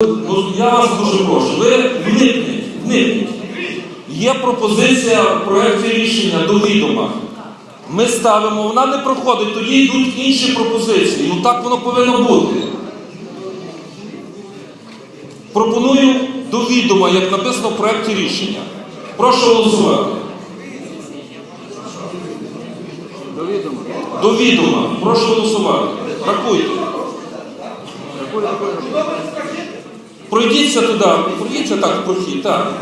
Ну, я вас дуже прошу, ви вникніть, вникніть. Є пропозиція в проєкті рішення до відома. Ми ставимо, вона не проходить, тоді йдуть інші пропозиції. Ну так воно повинно бути. Пропоную до відома, як написано в проєкті рішення. Прошу голосувати. До відома. До відома. Прошу голосувати. Рахуйте. Пройдіться туди, пройдіться так в прохід, так.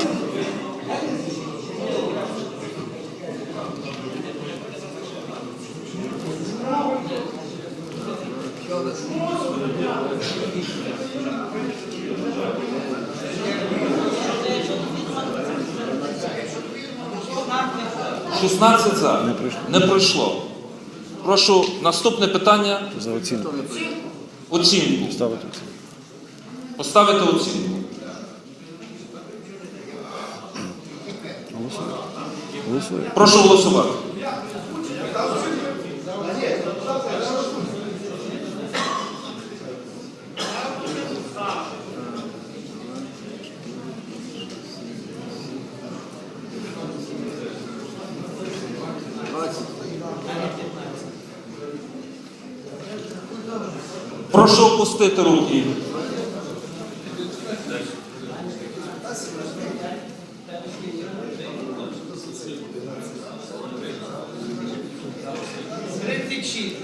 Шістнадцять за. Не пройшло. Не пройшло. Прошу наступне питання. За оцінку. Оцінку. Ставити оцінку. Поставити оцінку. Прошу голосувати. Прошу опустити руки. Nasılsınız? Kritik şiitler.